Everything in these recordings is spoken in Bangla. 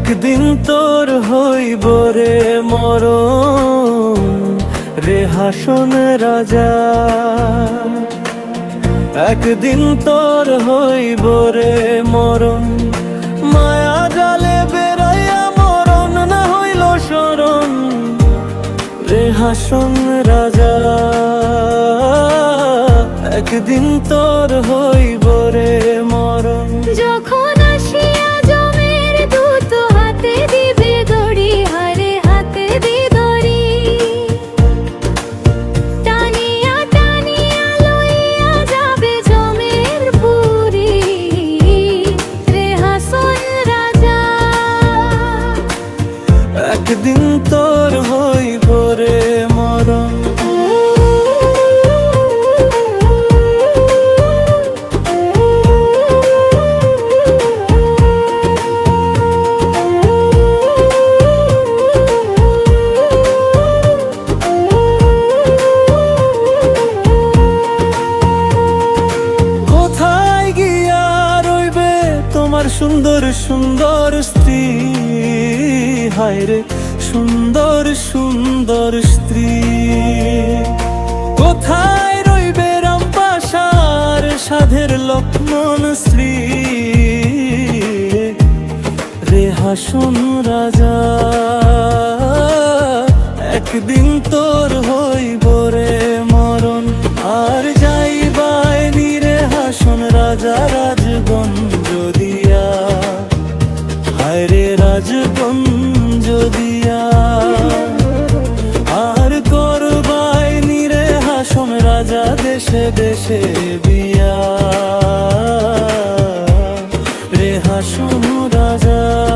একদিন তোর হইব রে মরণ, রে হাসন রাজা। একদিন তোর হইব রে মরণ, মায়া জালে বেড়াইয়া মরণ না হইল শরণ, রে হাসন রাজা। একদিন তোর হইব একদিন তোর হইব রে মরণ। সুন্দর সুন্দর স্ত্রী? হায় রে সুন্দর সুন্দর স্ত্রী। কোথায় রইবে রামপাশার সাধের লক্ষ্মণ শ্রী রে হাসন রাজা, একদিন তোর হইব রে মরণ। আর যাই যাইবাই নিরে হাসন রাজা রাজগঞ্জ দিয়া হায় রে রাজগঞ্জ দিয়া। আর করবাই নিরে হাসম রাজা দেশে দেশে বিয়া রে হাসম রাজা।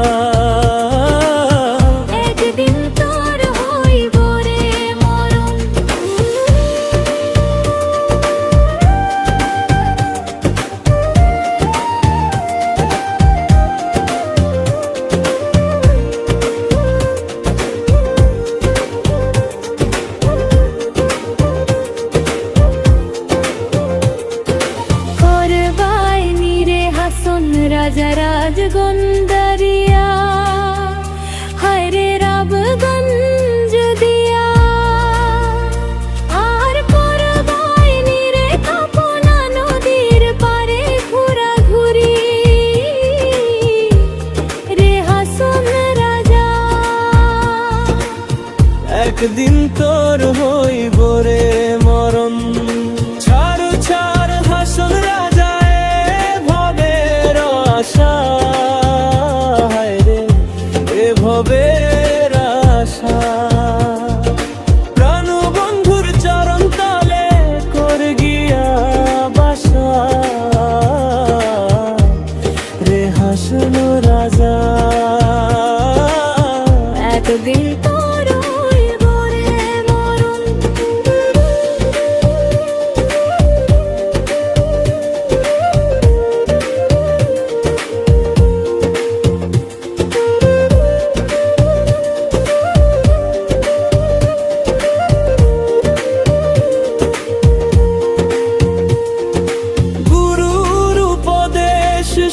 হাসন রাজা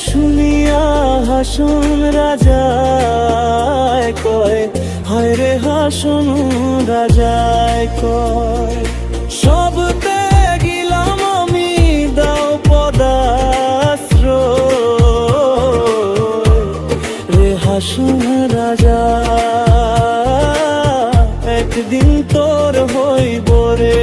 শুনিয়া হাসন রাজা কয়, হায় রে হাসন রাজায় কয়, সব গিলাম আমি, দাও পদাশ্রয়। রে হাসন রাজা, একদিন তোর হইব রে